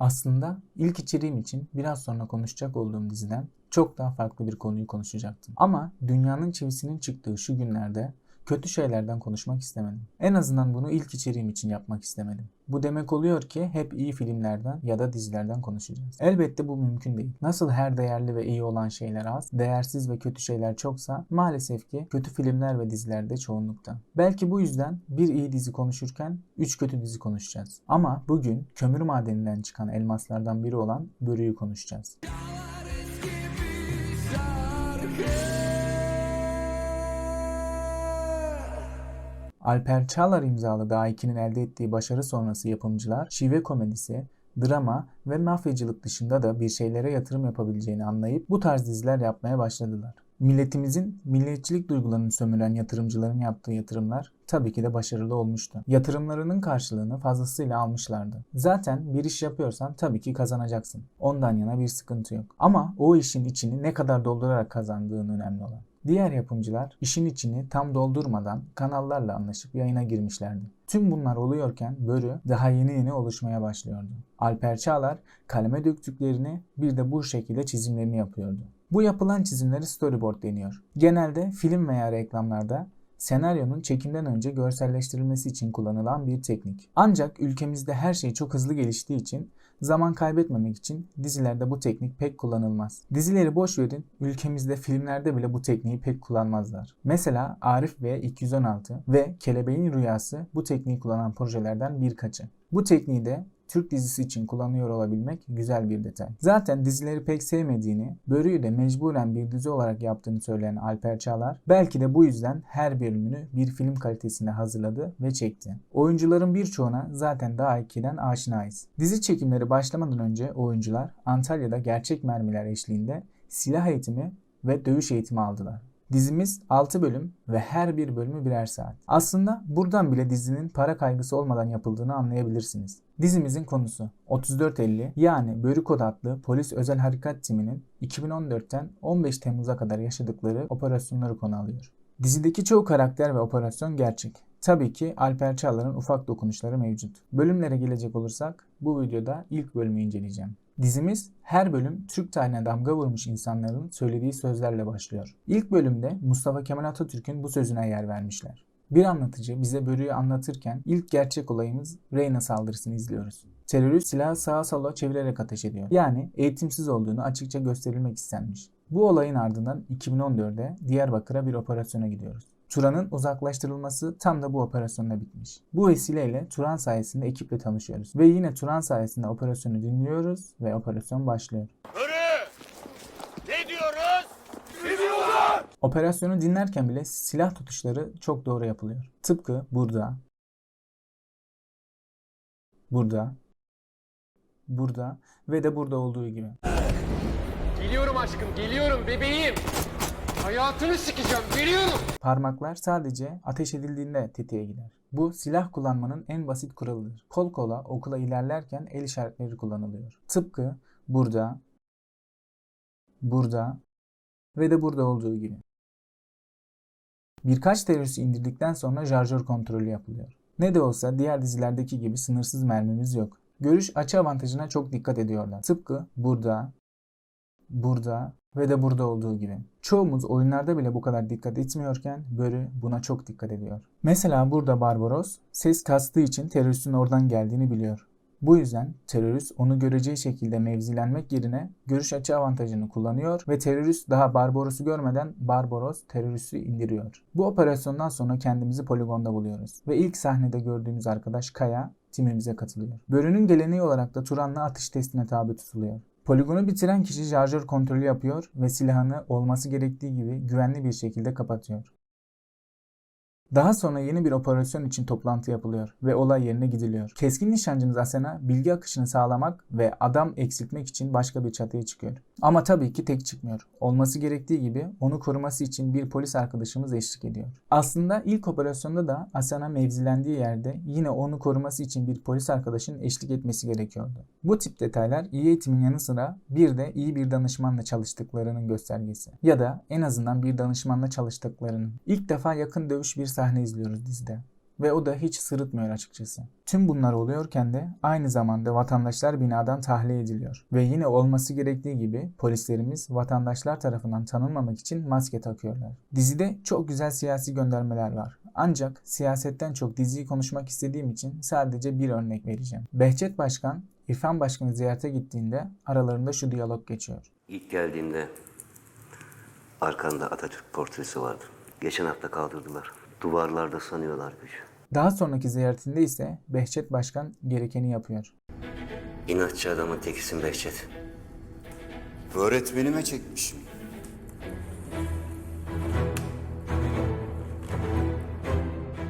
Aslında ilk içeriğim için biraz sonra konuşacak olduğum diziden çok daha farklı bir konuyu konuşacaktım. Ama dünyanın çivisinin çıktığı şu günlerde kötü şeylerden konuşmak istemedim. En azından bunu ilk içeriğim için yapmak istemedim. Bu demek oluyor ki hep iyi filmlerden ya da dizilerden konuşacağız. Elbette bu mümkün değil. Nasıl her değerli ve iyi olan şeyler az, değersiz ve kötü şeyler çoksa maalesef ki kötü filmler ve dizilerde çoğunlukta. Belki bu yüzden bir iyi dizi konuşurken 3 kötü dizi konuşacağız. Ama bugün kömür madeninden çıkan elmaslardan biri olan börüyü konuşacağız. Alper Çağlar imzalı Daha 2'nin elde ettiği başarı sonrası yapımcılar şive komedisi, drama ve mafyacılık dışında da bir şeylere yatırım yapabileceğini anlayıp bu tarz diziler yapmaya başladılar. Milletimizin milliyetçilik duygularını sömüren yatırımcıların yaptığı yatırımlar tabii ki de başarılı olmuştu. Yatırımlarının karşılığını fazlasıyla almışlardı. Zaten bir iş yapıyorsan tabii ki kazanacaksın. Ondan yana bir sıkıntı yok. Ama o işin içini ne kadar doldurarak kazandığın önemli olan. Diğer yapımcılar işin içini tam doldurmadan kanallarla anlaşıp yayına girmişlerdi. Tüm bunlar oluyorken Börü daha yeni yeni oluşmaya başlıyordu. Alper Çağlar kaleme döktüklerini bir de bu şekilde çizimlerini yapıyordu. Bu yapılan çizimleri storyboard deniyor. Genelde film veya reklamlarda senaryonun çekimden önce görselleştirilmesi için kullanılan bir teknik. Ancak ülkemizde her şey çok hızlı geliştiği için zaman kaybetmemek için dizilerde bu teknik pek kullanılmaz. Dizileri boş verin, ülkemizde filmlerde bile bu tekniği pek kullanmazlar. Mesela Arif ve 216 ve Kelebeğin Rüyası bu tekniği kullanan projelerden birkaçı. Bu tekniği de Türk dizisi için kullanıyor olabilmek güzel bir detay. Zaten dizileri pek sevmediğini, Börü'yü de mecburen bir dizi olarak yaptığını söyleyen Alper Çağlar, belki de bu yüzden her bölümünü bir film kalitesinde hazırladı ve çekti. Oyuncuların birçoğuna zaten daha 2'den aşinayız. Dizi çekimleri başlamadan önce oyuncular Antalya'da gerçek mermiler eşliğinde silah eğitimi ve dövüş eğitimi aldılar. Dizimiz 6 bölüm ve her bir bölümü birer saat. Aslında buradan bile dizinin para kaygısı olmadan yapıldığını anlayabilirsiniz. Dizimizin konusu 3450 yani Börükod adlı polis özel harekat timinin 2014'ten 15 Temmuz'a kadar yaşadıkları operasyonları konu alıyor. Dizideki çoğu karakter ve operasyon gerçek. Tabii ki Alper Çağlar'ın ufak dokunuşları mevcut. Bölümlere gelecek olursak bu videoda ilk bölümü inceleyeceğim. Dizimiz her bölüm Türk tarihine damga vurmuş insanların söylediği sözlerle başlıyor. İlk bölümde Mustafa Kemal Atatürk'ün bu sözüne yer vermişler. Bir anlatıcı bize börüyü anlatırken ilk gerçek olayımız Reyna saldırısını izliyoruz. Terörist silahı sağa sola çevirerek ateş ediyor. Yani eğitimsiz olduğunu açıkça gösterilmek istenmiş. Bu olayın ardından 2014'de Diyarbakır'a bir operasyona gidiyoruz. Turan'ın uzaklaştırılması tam da bu operasyonla bitmiş. Bu vesileyle Turan sayesinde ekiple tanışıyoruz. Ve yine Turan sayesinde operasyonu dinliyoruz ve operasyon başlıyor. Hırı! Ne diyoruz? Operasyonu dinlerken bile silah tutuşları çok doğru yapılıyor. Tıpkı burada, burada, burada ve de burada olduğu gibi. Geliyorum aşkım, geliyorum bebeğim. Hayatını sikeceğim, geliyorum. Parmaklar sadece ateş edildiğinde tetiğe gider. Bu silah kullanmanın en basit kuralıdır. Kol kola okula ilerlerken el işaretleri kullanılıyor. Tıpkı burada, burada ve de burada olduğu gibi. Birkaç teröristi indirdikten sonra şarjör kontrolü yapılıyor. Ne de olsa diğer dizilerdeki gibi sınırsız mermimiz yok. Görüş açı avantajına çok dikkat ediyorlar. Tıpkı burada, burada ve de burada olduğu gibi. Çoğumuz oyunlarda bile bu kadar dikkat etmiyorken Börü buna çok dikkat ediyor. Mesela burada Barbaros ses kastığı için teröristin oradan geldiğini biliyor. Bu yüzden terörist onu göreceği şekilde mevzilenmek yerine görüş açı avantajını kullanıyor ve terörist daha Barbaros'u görmeden Barbaros teröristi indiriyor. Bu operasyondan sonra kendimizi poligonda buluyoruz ve ilk sahnede gördüğümüz arkadaş Kaya timimize katılıyor. Börü'nün geleneği olarak da Turan'la atış testine tabi tutuluyor. Poligonu bitiren kişi şarjör kontrolü yapıyor ve silahını olması gerektiği gibi güvenli bir şekilde kapatıyor. Daha sonra yeni bir operasyon için toplantı yapılıyor ve olay yerine gidiliyor. Keskin nişancımız Asena bilgi akışını sağlamak ve adam eksiltmek için başka bir çatıya çıkıyor. Ama tabii ki tek çıkmıyor. Olması gerektiği gibi onu koruması için bir polis arkadaşımız eşlik ediyor. Aslında ilk operasyonda da Asena mevzilendiği yerde yine onu koruması için bir polis arkadaşın eşlik etmesi gerekiyordu. Bu tip detaylar iyi eğitimin yanı sıra bir de iyi bir danışmanla çalıştıklarının göstergesi. Ya da en azından bir danışmanla çalıştıklarının. İlk defa yakın dövüş bir sahne izliyoruz dizide. ve o da hiç sırıtmıyor açıkçası. Tüm bunlar oluyorken de aynı zamanda vatandaşlar binadan tahliye ediliyor. Ve yine olması gerektiği gibi polislerimiz vatandaşlar tarafından tanınmamak için maske takıyorlar. Dizide çok güzel siyasi göndermeler var. Ancak siyasetten çok diziyi konuşmak istediğim için sadece bir örnek vereceğim. Behçet Başkan, İrfan Başkan'ı ziyarete gittiğinde aralarında şu diyalog geçiyor. İlk geldiğimde arkanda Atatürk portresi vardı. Geçen hafta kaldırdılar. Duvarlarda sanıyorlarmış. Daha sonraki ziyaretinde ise Behçet Başkan gerekeni yapıyor. İnatçı adamın tekisin Behçet. Öğretmenime çekmişim.